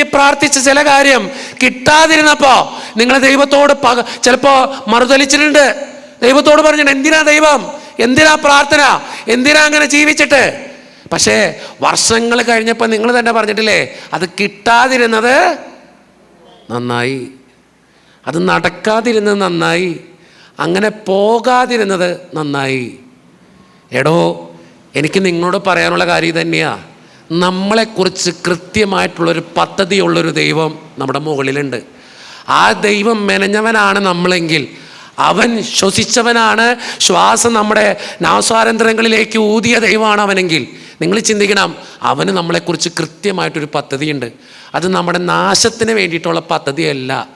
വേണ്ടി പ്രാർത്ഥിച്ച ചില കാര്യം കിട്ടാതിരുന്നപ്പോ നിങ്ങൾ ദൈവത്തോട് പക ചിലപ്പോ മറുതലിച്ചിട്ടുണ്ട്. ദൈവത്തോട് പറഞ്ഞിട്ട് എന്തിനാ ദൈവം? എന്തിനാ പ്രാർത്ഥന? എന്തിനാ അങ്ങനെ ജീവിച്ചിട്ട്? പക്ഷേ വർഷങ്ങൾ കഴിഞ്ഞപ്പോൾ നിങ്ങൾ തന്നെ പറഞ്ഞിട്ടില്ലേ അത് കിട്ടാതിരുന്നത് നന്നായി. അത് നടക്കാതിരുന്നത് നന്നായി. അങ്ങനെ പോകാതിരുന്നത് നന്നായി. എടോ എനിക്ക് നിങ്ങളോട് പറയാനുള്ള കാര്യം തന്നെയാ നമ്മളെക്കുറിച്ച് കൃത്യമായിട്ടുള്ളൊരു പദ്ധതിയുള്ളൊരു ദൈവം നമ്മുടെ മുകളിലുണ്ട്. ആ ദൈവം മെനഞ്ഞവനാണ് നമ്മളെങ്കിൽ. അവൻ ശ്വസിച്ചവനാണ്. ശ്വാസം നമ്മുടെ നാസ്വാതന്ത്ര്യങ്ങളിലേക്ക് ഊതിയ ദൈവമാണ് അവനെങ്കിൽ. നിങ്ങൾ ചിന്തിക്കണം അവന് നമ്മളെക്കുറിച്ച് കൃത്യമായിട്ടൊരു പദ്ധതിയുണ്ട്. അത് നമ്മുടെ നാശത്തിന് വേണ്ടിയിട്ടുള്ള പദ്ധതിയല്ല.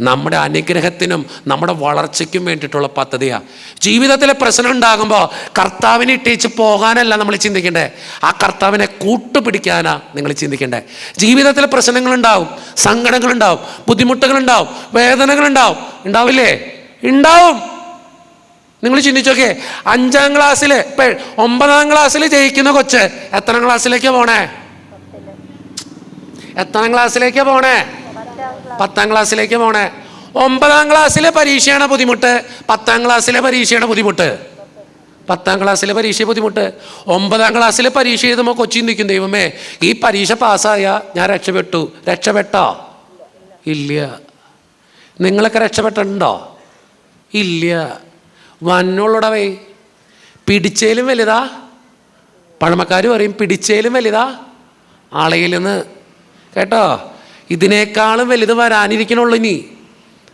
നമ്മുടെ അനുഗ്രഹത്തിനും നമ്മുടെ വളർച്ചയ്ക്കും വേണ്ടിയിട്ടുള്ള പദ്ധതിയാണ് ജീവിതത്തിലെ പ്രശ്നം ഉണ്ടാകുമ്പോൾ കർത്താവിനെ ഇട്ടേച്ച് പോകാനല്ല നമ്മൾ ചിന്തിക്കേണ്ടേ. ആ കർത്താവിനെ കൂട്ടുപിടിക്കാനാണ് നിങ്ങൾ ചിന്തിക്കേണ്ടേ. ജീവിതത്തിലെ പ്രശ്നങ്ങളുണ്ടാവും സങ്കടങ്ങളുണ്ടാവും ബുദ്ധിമുട്ടുകളുണ്ടാവും വേദനകളുണ്ടാവും. ഉണ്ടാവില്ലേ? ഉണ്ടാവും. നിങ്ങൾ ചിന്തിച്ചോക്കെ അഞ്ചാം ക്ലാസ്സിൽ ഇപ്പൊ ഒമ്പതാം ക്ലാസ്സിൽ ജയിക്കുന്ന കൊച്ച് എത്രാം ക്ലാസ്സിലേക്കാണ് പോണേ? എത്രാം ക്ലാസ്സിലേക്കാണ് പോണേ? പത്താം ക്ലാസ്സിലേക്ക് പോണേ. ഒമ്പതാം ക്ലാസ്സിലെ പരീക്ഷയാണ് ബുദ്ധിമുട്ട്. പത്താം ക്ലാസ്സിലെ പരീക്ഷയാണ് ബുദ്ധിമുട്ട്. പത്താം ക്ലാസ്സിലെ പരീക്ഷ ബുദ്ധിമുട്ട്. ഒമ്പതാം ക്ലാസ്സിലെ പരീക്ഷ എഴുതുമ്പോൾ കൊച്ചി നിൽക്കും ദൈവമേ ഈ പരീക്ഷ പാസ്സായ ഞാൻ രക്ഷപ്പെട്ടു. രക്ഷപ്പെട്ടോ? ഇല്ല. നിങ്ങളൊക്കെ രക്ഷപ്പെട്ടിട്ടുണ്ടോ? ഇല്ല. വന്നുള്ളടവേ പിടിച്ചേലും വലുതാ? പഴമക്കാർ പറയും പിടിച്ചേലും വലുതാ? ആളയിൽ നിന്ന് കേട്ടോ? ഇതിനേക്കാളും വലുത് വരാനിരിക്കണുള്ളൂ ഇനി.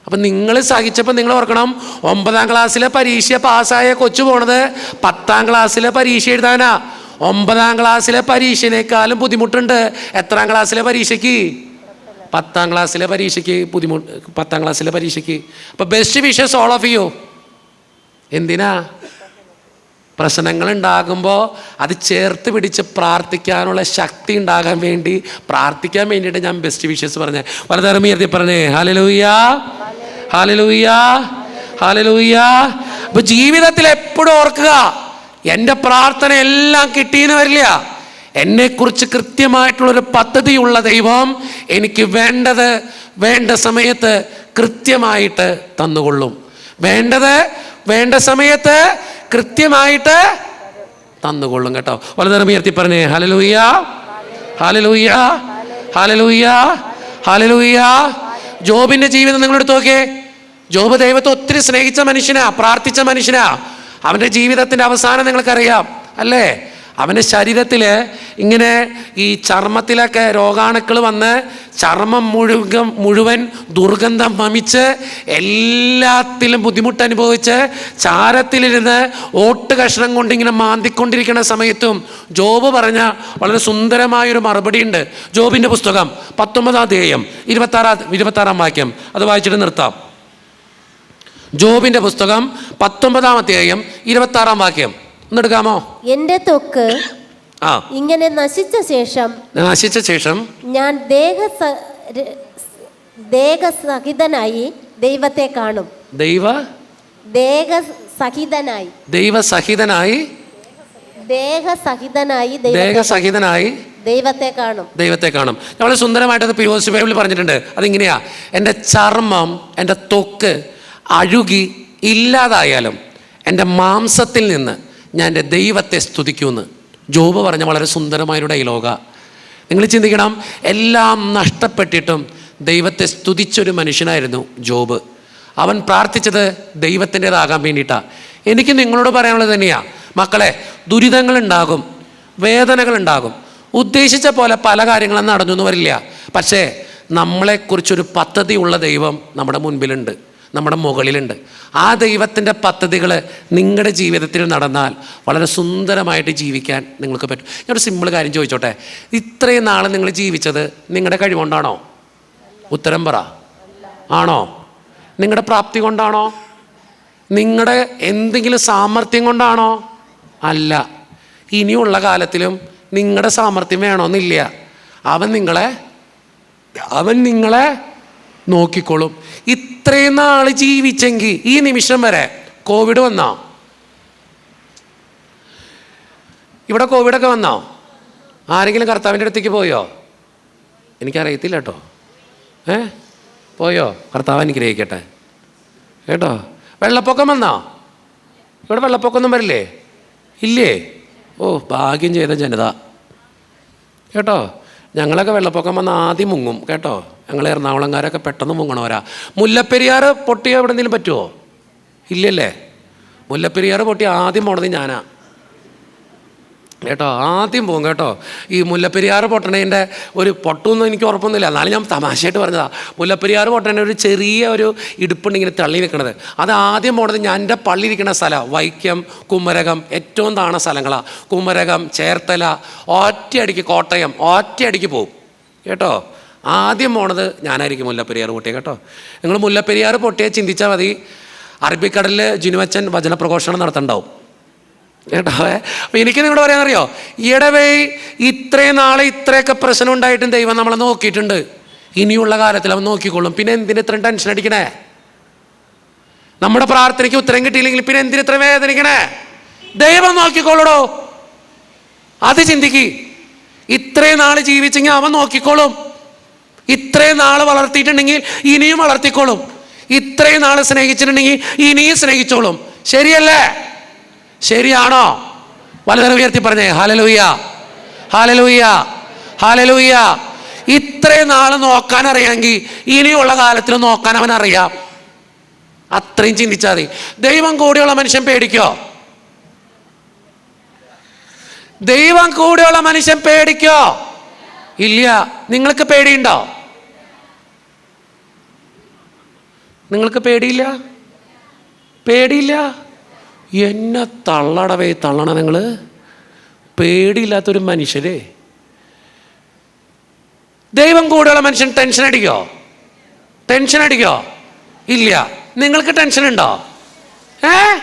അപ്പം നിങ്ങൾ സഹിച്ചപ്പോൾ നിങ്ങൾ ഓർക്കണം ഒമ്പതാം ക്ലാസ്സിലെ പരീക്ഷ പാസ്സായ കൊച്ചു പോണത് പത്താം ക്ലാസ്സിലെ പരീക്ഷ എഴുതാനാ. ഒമ്പതാം ക്ലാസ്സിലെ പരീക്ഷനേക്കാളും ബുദ്ധിമുട്ടുണ്ട്. എത്രാം ക്ലാസ്സിലെ പരീക്ഷയ്ക്ക്? പത്താം ക്ലാസ്സിലെ പരീക്ഷയ്ക്ക് ബുദ്ധിമുട്ട് പത്താം ക്ലാസ്സിലെ പരീക്ഷയ്ക്ക്. അപ്പോൾ best wishes all of you എന്തിനാ? പ്രശ്നങ്ങൾ ഉണ്ടാകുമ്പോൾ അത് ചേർത്ത് പിടിച്ച് പ്രാർത്ഥിക്കാനുള്ള ശക്തി ഉണ്ടാകാൻ വേണ്ടി പ്രാർത്ഥിക്കാൻ വേണ്ടിയിട്ട് ഞാൻ ബെസ്റ്റ് വിഷസ് പറഞ്ഞേ. പലതരം ഉയർത്തി പറഞ്ഞേ ഹാലലൂയ ഹാലലൂയ ഹാലലൂയ അപ്പൊ ജീവിതത്തിൽ എപ്പോഴും ഓർക്കുക എന്റെ പ്രാർത്ഥന എല്ലാം കിട്ടിയെന്ന് വരില്ല. എന്നെക്കുറിച്ച് കൃത്യമായിട്ടുള്ളൊരു പദ്ധതിയുള്ള ദൈവം എനിക്ക് വേണ്ടത് വേണ്ട സമയത്ത് കൃത്യമായിട്ട് തന്നുകൊള്ളും. വേണ്ടത് വേണ്ട സമയത്ത് കൃത്യമായിട്ട് തന്നുകൊള്ളും കേട്ടോ. വളരെ ഉയർത്തി പറഞ്ഞേ ഹലലൂയ ഹലലൂയ ഹലലൂയ ഹലലൂയ ജോബിന്റെ ജീവിതം നിങ്ങൾ നോക്കേ ജോബ് ദൈവത്തെ ഒത്തിരി സ്നേഹിച്ച മനുഷ്യനാ പ്രാർത്ഥിച്ച മനുഷ്യനാ. അവന്റെ ജീവിതത്തിന്റെ അവസാനം നിങ്ങൾക്കറിയാം അല്ലേ? അവന്റെ ശരീരത്തിൽ ഇങ്ങനെ ഈ ചർമ്മത്തിലൊക്കെ രോഗാണുക്കൾ വന്ന് ചർമ്മം മുഴുവൻ മുഴുവൻ ദുർഗന്ധം വമിച്ച് എല്ലാത്തിലും ബുദ്ധിമുട്ട് അനുഭവിച്ച് ചാരത്തിലിരുന്ന് ഓട്ട് കഷ്ണം കൊണ്ട് ഇങ്ങനെ മാന്തിക്കൊണ്ടിരിക്കുന്ന സമയത്തും ജോബ് പറഞ്ഞ വളരെ സുന്ദരമായൊരു മറുപടിയുണ്ട് ജോബിന്റെ പുസ്തകം പത്തൊമ്പതാം ധ്യേയം ഇരുപത്താറാം ഇരുപത്താറാം വാക്യം. അത് വായിച്ചിട്ട് നിർത്താം. ജോബിന്റെ പുസ്തകം പത്തൊമ്പതാം അധ്യായം ഇരുപത്താറാം വാക്യം. ഒന്നെടുക്കാമോ എന്റെ തൊക്ക് ആ. ഇങ്ങനെ നശിച്ച ശേഷം നശിച്ച ശേഷം ഞാൻ ദേഹ ദേഹസഹിതനായി ദൈവത്തെ കാണും. ദൈവ? ദേഹസഹിതനായി ദൈവസഹിതനായി ദേഹസഹിതനായി ദേഹസഹിതനായി ദൈവത്തെ കാണും. ദൈവത്തെ കാണും. നമ്മൾ സുന്ദരമായിട്ട് പിയോസ് ബൈബിളിൽ പറഞ്ഞിട്ടുണ്ട്. അതിങ്ങനെയാ. എന്റെ ചർമ്മം എന്റെ തൊക്ക് അഴുകി ഇല്ലാതായാലും എന്റെ മാംസത്തിൽ നിന്ന് ഞാൻ എന്റെ ദൈവത്തെ സ്തുതിക്കുമെന്ന് ജോബ് പറഞ്ഞ വളരെ സുന്ദരമായൊരു ഡയലോഗ. നിങ്ങൾ ചിന്തിക്കണം എല്ലാം നഷ്ടപ്പെട്ടിട്ടും ദൈവത്തെ സ്തുതിച്ചൊരു മനുഷ്യനായിരുന്നു ജോബ്. അവൻ പ്രാർത്ഥിച്ചത് ദൈവത്തിന്റെതാകാൻ വേണ്ടിയിട്ടാണ് എനിക്ക് നിങ്ങളോട് പറയാനുള്ളത് തന്നെയാണ് മക്കളെ ദുരിതങ്ങളുണ്ടാകും വേദനകളുണ്ടാകും. ഉദ്ദേശിച്ച പോലെ പല കാര്യങ്ങളും നടന്നു എന്ന് വരില്ല. പക്ഷേ നമ്മളെക്കുറിച്ചൊരു പദ്ധതിയുള്ള ദൈവം നമ്മുടെ മുൻപിലുണ്ട്. നമ്മുടെ മുകളിലുണ്ട്. ആ ദൈവത്തിന്റെ പദ്ധതികൾ നിങ്ങളുടെ ജീവിതത്തിൽ നടന്നാൽ വളരെ സുന്ദരമായിട്ട് ജീവിക്കാൻ നിങ്ങൾക്ക് പറ്റും. ഞാനൊരു സിമ്പിൾ കാര്യം ചോദിച്ചോട്ടെ? ഇത്രയും നാൾ നിങ്ങൾ ജീവിച്ചത് നിങ്ങളുടെ കഴിവുകൊണ്ടാണോ? ഉത്തരം പറ. ആണോ? നിങ്ങളുടെ പ്രാപ്തി കൊണ്ടാണോ? നിങ്ങളുടെ എന്തെങ്കിലും സാമർഥ്യം കൊണ്ടാണോ? അല്ല. ഇനിയുള്ള കാലത്തിലും നിങ്ങളുടെ സാമർഥ്യം വേണമെന്നില്ല അവൻ നിങ്ങളെ അവൻ നിങ്ങളെ നോക്കിക്കോളും. ഇത്രയും നാൾ ജീവിച്ചെങ്കിൽ ഈ നിമിഷം വരെ കോവിഡ് വന്നോ? ഇവിടെ കോവിഡൊക്കെ വന്നോ? ആരെങ്കിലും കർത്താവിന്റെ അടുത്തേക്ക് പോയോ? എനിക്കറിയത്തില്ല കേട്ടോ. ഏ? പോയോ? കർത്താവ് അനുഗ്രഹിക്കട്ടെ. കേട്ടോ? വെള്ളപ്പൊക്കം വന്നോ? ഇവിടെ വെള്ളപ്പൊക്കമൊന്നും വരില്ലേ? ഇല്ലേ? ഓ ഭാഗ്യം ചെയ്ത ജനത. കേട്ടോ? ഞങ്ങളൊക്കെ വെള്ളപ്പൊക്കം വന്ന് ആദ്യം മുങ്ങും കേട്ടോ? ഞങ്ങൾ എറണാകുളംകാരൊക്കെ പെട്ടെന്ന് മുങ്ങണവരാ. മുല്ലപ്പെരിയാർ പൊട്ടിയ എവിടെ എന്തെങ്കിലും പറ്റുമോ ഇല്ലല്ലേ? മുല്ലപ്പെരിയാർ പൊട്ടി ആദ്യം പോണത് ഞാനാ. കേട്ടോ ആദ്യം പോകും കേട്ടോ. ഈ മുല്ലപ്പെരിയാർ പൊട്ടണേന്റെ ഒരു പൊട്ടൊന്നും എനിക്ക് ഉറപ്പൊന്നുമില്ല. എന്നാലും ഞാൻ തമാശയായിട്ട് പറഞ്ഞതാണ് മുല്ലപ്പെരിയാർ പൊട്ടണേ ഒരു ചെറിയ ഒരു ഇടുപ്പുണ്ട് ഇങ്ങനെ തള്ളി നിൽക്കണത്. അത് ആദ്യം പോണത് ഞാൻ എന്റെ പള്ളി ഇരിക്കുന്ന സ്ഥലമാണ് വൈക്കം കുമരകം ഏറ്റവും താണ സ്ഥലങ്ങളാണ് കുമരകം ചേർത്തല ഒറ്റയടിക്ക് കോട്ടയം ഒറ്റയടിക്ക് പോകും കേട്ടോ? ആദ്യം പോണത് ഞാനായിരിക്കും മുല്ലപ്പെരിയാർ പൊട്ടിയ കേട്ടോ. നിങ്ങൾ മുല്ലപ്പെരിയാർ പൊട്ടിയെ ചിന്തിച്ചാൽ മതി. അറബിക്കടലിൽ ജിനുവച്ചൻ വചനപ്രഘോഷണം നടത്തണ്ടാവും. കേട്ടോ? അപ്പൊ എനിക്ക് നിങ്ങളോട് പറയാനറിയോ? ഇടവേ ഇത്രയും നാളെ ഇത്രയൊക്കെ പ്രശ്നം ഉണ്ടായിട്ടും ദൈവം നമ്മളെ നോക്കിയിട്ടുണ്ട്. ഇനിയുള്ള കാലത്തിൽ അവൻ നോക്കിക്കൊള്ളും. പിന്നെ എന്തിന് ഇത്രയും ടെൻഷൻ അടിക്കണേ? നമ്മുടെ പ്രാർത്ഥനയ്ക്ക് ഉത്തരം കിട്ടിയില്ലെങ്കിൽ പിന്നെ എന്തിന് ഇത്ര വേദനിക്കണേ? ദൈവം നോക്കിക്കോളൂടോ അത് ചിന്തിക്ക്. ഇത്രയും നാൾ ജീവിച്ചെങ്കിൽ അവൻ നോക്കിക്കോളും ഇത്രയും നാൾ വളർത്തിയിട്ടുണ്ടെങ്കിൽ ഇനിയും വളർത്തിക്കോളും ഇത്രയും നാൾ സ്നേഹിച്ചിട്ടുണ്ടെങ്കിൽ ഇനിയും സ്നേഹിച്ചോളും. ശരിയല്ലേ? ശരിയാണോ? വലുതരം ഉയർത്തി പറഞ്ഞേ ഹാലലൂയ ഹാലലൂയ ഹാലലൂയ. ഇത്രയും നാൾ നോക്കാൻ അറിയാമെങ്കിൽ ഇനിയുള്ള കാലത്തിൽ നോക്കാൻ അവൻ അറിയാം. അത്രയും ചിന്തിച്ചാൽ മതി. ദൈവം കൂടിയുള്ള മനുഷ്യൻ പേടിക്കോ? ദൈവം കൂടെയുള്ള മനുഷ്യൻ പേടിക്കോ? ഇല്ല. നിങ്ങൾക്ക് പേടിയുണ്ടോ? നിങ്ങൾക്ക് പേടിയില്ല? പേടിയില്ല? എന്നെ തള്ളടവേ തള്ളണ നിങ്ങൾ പേടിയില്ലാത്തൊരു മനുഷ്യരെ. ദൈവം കൂടെയുള്ള മനുഷ്യൻ ടെൻഷൻ അടിക്കോ? ടെൻഷൻ അടിക്കോ? ഇല്ല. നിങ്ങൾക്ക് ടെൻഷൻ ഉണ്ടോ? ഏ?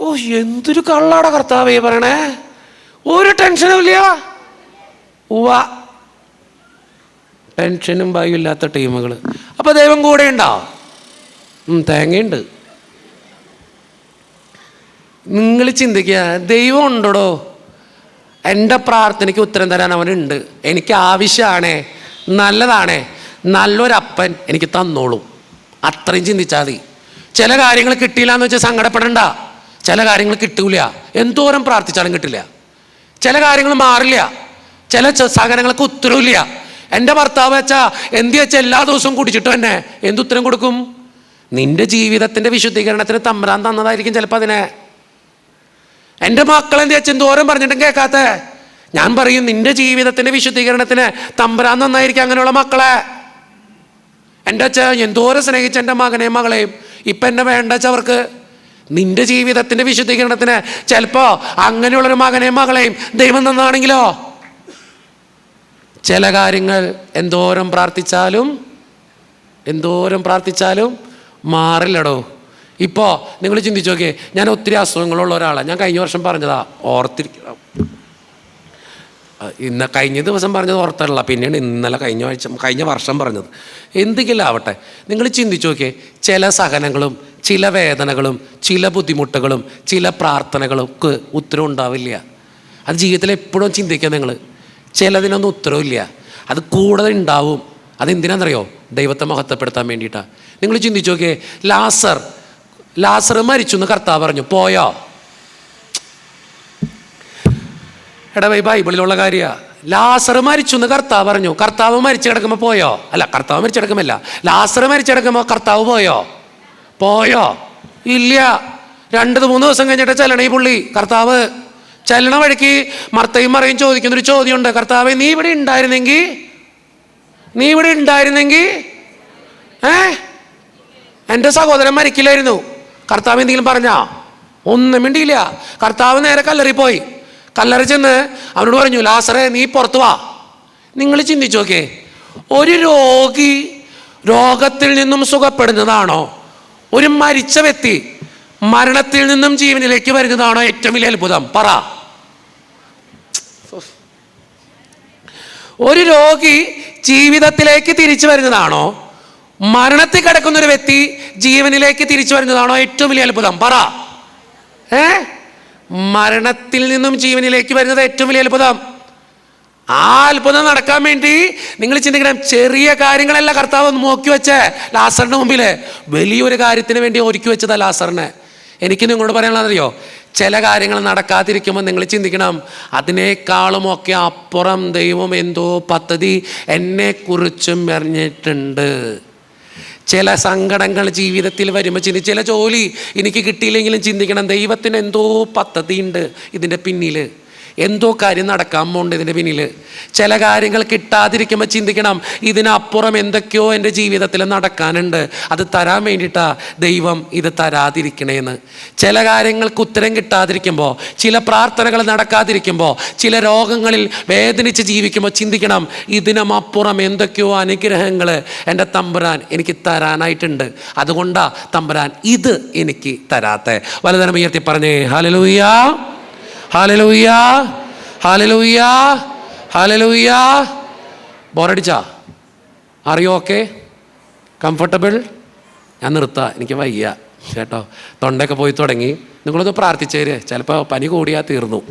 ഓ എന്തൊരു കള്ളാട കർത്താവേ പറയണേ. ഒരു ടെൻഷനും ഇല്ല. ഉവ ടെൻഷനും ഭയമില്ലാത്ത ടീമുകൾ അപ്പൊ ദൈവം കൂടെ ഉണ്ടോ? തേങ്ങയുണ്ട്. നിങ്ങൾ ചിന്തിക്കുക ദൈവം ഉണ്ടോടോ? എന്റെ പ്രാർത്ഥനയ്ക്ക് ഉത്തരം തരാൻ അവനുണ്ട്. എനിക്ക് ആവശ്യമാണേ നല്ലതാണേ നല്ലൊരപ്പൻ എനിക്ക് തന്നോളും. അത്രയും ചിന്തിച്ചാൽ മതി. ചില കാര്യങ്ങൾ കിട്ടിയില്ല എന്ന് വെച്ചാൽ സങ്കടപ്പെടണ്ട. ചില കാര്യങ്ങൾ കിട്ടൂല. എന്തോരം പ്രാർത്ഥിച്ചാലും കിട്ടില്ല. ചില കാര്യങ്ങൾ മാറില്ല. ചില സഹനങ്ങൾക്ക് ഉത്തരവില്ല. എന്റെ ഭർത്താവ് വെച്ചാൽ എന്ത് വെച്ചാൽ എല്ലാ ദിവസവും കുടിച്ചിട്ട് തന്നെ എന്തുത്തരം കൊടുക്കും? നിന്റെ ജീവിതത്തിന്റെ വിശുദ്ധീകരണത്തിന് തമ്പ്രാൻ തന്നതായിരിക്കും ചിലപ്പോൾ അതിനെ. എന്റെ മക്കളെന്റെ അച്ഛൻ ദൂരം പറഞ്ഞിട്ടും കേൾക്കാത്ത. ഞാൻ പറയും നിന്റെ ജീവിതത്തിന്റെ വിശുദ്ധീകരണത്തിന് തമ്പരാൻ നന്നായിരിക്കും അങ്ങനെയുള്ള മക്കളെ. എന്റെ അച്ഛ എന്തോരം സ്നേഹിച്ച എന്റെ മകനെയും മകളെയും ഇപ്പം എന്നെ വേണ്ട അച്ഛവർക്ക് അവർക്ക്. നിന്റെ ജീവിതത്തിന്റെ വിശുദ്ധീകരണത്തിന് ചിലപ്പോൾ അങ്ങനെയുള്ളൊരു മകനെയും മകളെയും ദൈവം നന്നാണെങ്കിലോ ചില കാര്യങ്ങൾ എന്തോരം പ്രാർത്ഥിച്ചാലും എന്തോരം പ്രാർത്ഥിച്ചാലും മാറില്ലടോ. ഇപ്പോൾ നിങ്ങൾ ചിന്തിച്ചു നോക്കിയേ ഞാൻ ഒത്തിരി അസുഖങ്ങളുള്ള ഒരാളാണ് ഞാൻ കഴിഞ്ഞ വർഷം പറഞ്ഞതാ ഓർത്തിരിക്കണം ഇന്ന് കഴിഞ്ഞ ദിവസം പറഞ്ഞത് ഓർത്തല്ല പിന്നെയാണ് ഇന്നലെ കഴിഞ്ഞ ആഴ്ച കഴിഞ്ഞ വർഷം പറഞ്ഞത്. എന്തെങ്കിലും ആവട്ടെ. നിങ്ങൾ ചിന്തിച്ചു നോക്കിയേ ചില സഹനങ്ങളും ചില വേദനകളും ചില ബുദ്ധിമുട്ടുകളും ചില പ്രാർത്ഥനകൾക്ക് ഉത്തരം ഉണ്ടാവില്ല. അത് ജീവിതത്തിൽ എപ്പോഴും ചിന്തിക്കുക നിങ്ങൾ. ചിലതിനൊന്നും ഉത്തരവില്ല. അത് കൂടുതൽ ഉണ്ടാവും. അതെന്തിനാണെന്നറിയോ? ദൈവത്തെ മഹത്വപ്പെടുത്താൻ വേണ്ടിയിട്ടാണ് നിങ്ങൾ ചിന്തിച്ചു നോക്കിയേ ലാസർ ലാസർ മരിച്ചു എന്ന് കർത്താവ് പറഞ്ഞു. പോയോ? എടാ വൈ ബൈബിളിലുള്ള കാര്യമാണ് ലാസർ മരിച്ചു എന്ന് കർത്താവ് പറഞ്ഞു. കർത്താവ് മരിച്ചു കിടക്കുമ്പോൾ പോയോ? അല്ല കർത്താവ് മരിച്ചു കിടക്കുമല്ല ലാസർ മരിച്ചു കിടക്കുമ്പോൾ കർത്താവ് പോയോ? പോയോ? ഇല്ല. രണ്ട് മൂന്ന് ദിവസം കഴിഞ്ഞിട്ട് ചെല്ലണ പുള്ളി. കർത്താവ് ചെല്ലണ വഴിക്ക് മർത്തയും മറയും ചോദിക്കുന്നൊരു ചോദ്യമുണ്ട്. കർത്താവ് നീ ഇവിടെ ഉണ്ടായിരുന്നെങ്കിൽ നീ ഇവിടെ ഉണ്ടായിരുന്നെങ്കിൽ ഏ? എന്റെ സഹോദരൻ മരിക്കില്ലായിരുന്നു. കർത്താവ് എന്തെങ്കിലും പറഞ്ഞാ? ഒന്നും മിണ്ടിയില്ല. കർത്താവ് നേരെ കല്ലറി പോയി കല്ലറി ചെന്ന് അവനോട് പറഞ്ഞു ലാസറെ നീ പുറത്തു വാ. നിങ്ങൾ ചിന്തിച്ചു നോക്കേ ഒരു രോഗി രോഗത്തിൽ നിന്നും സുഖപ്പെടുന്നതാണോ? ഒരു മരിച്ച വ്യക്തി മരണത്തിൽ നിന്നും ജീവനിലേക്ക് വരുന്നതാണോ ഏറ്റവും വലിയ അത്ഭുതം? പറ. ഒരു രോഗി ജീവിതത്തിലേക്ക് തിരിച്ചു വരുന്നതാണോ? മരണത്തിൽ കിടക്കുന്ന ഒരു വ്യക്തി ജീവനിലേക്ക് തിരിച്ചു വരുന്നതാണോ ഏറ്റവും വലിയ അത്ഭുതം? പറ. ഏ? മരണത്തിൽ നിന്നും ജീവനിലേക്ക് വരുന്നത് ഏറ്റവും വലിയ അത്ഭുതം. ആ അത്ഭുതം നടക്കാൻ വേണ്ടി നിങ്ങൾ ചിന്തിക്കണം. ചെറിയ കാര്യങ്ങളല്ല കർത്താവ് നോക്കി വെച്ച. ലാസറിന്റെ മുമ്പിൽ വലിയൊരു കാര്യത്തിന് വേണ്ടി ഒരുക്കി വെച്ചതാ ലാസറിനെ. എനിക്ക് നിങ്ങളോട് പറയാനുള്ളത് അറിയോ ചില കാര്യങ്ങൾ നടക്കാതിരിക്കുമ്പോൾ നിങ്ങൾ ചിന്തിക്കണം. അതിനേക്കാളും ഒക്കെ അപ്പുറം ദൈവം എന്തോ പദ്ധതി എന്നെക്കുറിച്ചും അറിഞ്ഞിട്ടുണ്ട്. ചില സങ്കടങ്ങൾ ജീവിതത്തിൽ വരുമ്പോൾ ചിന്തി ചില ജോലി എനിക്ക് കിട്ടിയില്ലെങ്കിലും ചിന്തിക്കണം. ദൈവത്തിന് എന്തോ പദ്ധതിയുണ്ട് ഇതിന്റെ പിന്നിൽ എന്തോ കാര്യം നടക്കാൻ പോകുന്നുണ്ട് ഇതിന്റെ പിന്നിൽ. ചില കാര്യങ്ങൾ കിട്ടാതിരിക്കുമ്പോൾ ചിന്തിക്കണം ഇതിനപ്പുറം എന്തൊക്കെയോ എന്റെ ജീവിതത്തിൽ നടക്കാനുണ്ട്. അത് തരാൻ വേണ്ടിയിട്ടാണ് ദൈവം ഇത് തരാതിരിക്കണേന്ന്. ചില കാര്യങ്ങൾക്ക് ഉത്തരം കിട്ടാതിരിക്കുമ്പോൾ ചില പ്രാർത്ഥനകൾ നടക്കാതിരിക്കുമ്പോൾ ചില രോഗങ്ങളിൽ വേദനിച്ച് ജീവിക്കുമ്പോൾ ചിന്തിക്കണം ഇതിനുമപ്പുറം എന്തൊക്കെയോ അനുഗ്രഹങ്ങൾ എന്റെ തമ്പുരാൻ എനിക്ക് തരാനായിട്ടുണ്ട്. അതുകൊണ്ടാണ് തമ്പുരാൻ ഇത് എനിക്ക് തരാത്തെ. വലുതരം ഉയർത്തി പറഞ്ഞേ ഹലലൂയ ഹാലലൂയ ഹാലലൂയ ഹാലലൂയ. ബോറടിച്ചാ. അറിയോ ഓക്കെ കംഫർട്ടബിൾ ഞാൻ നിർത്താ എനിക്ക് വയ്യ. കേട്ടോ? തൊണ്ടയൊക്കെ പോയി തുടങ്ങി. നിങ്ങളൊന്ന് പ്രാർത്ഥിച്ചേര് ചിലപ്പോൾ പനി കൂടിയാൽ തീർന്നു.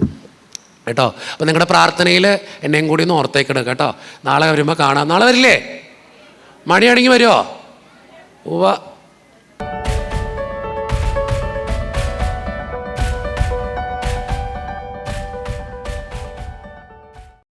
കേട്ടോ? അപ്പോൾ നിങ്ങളുടെ പ്രാർത്ഥനയിൽ എന്നെയും കൂടി ഒന്ന് ഓർത്തേക്കിടുക കേട്ടോ? നാളെ വരുമ്പോൾ കാണാം. നാളെ വരില്ലേ? മണിയാണെങ്കിൽ വരുമോ ഉവ്വ.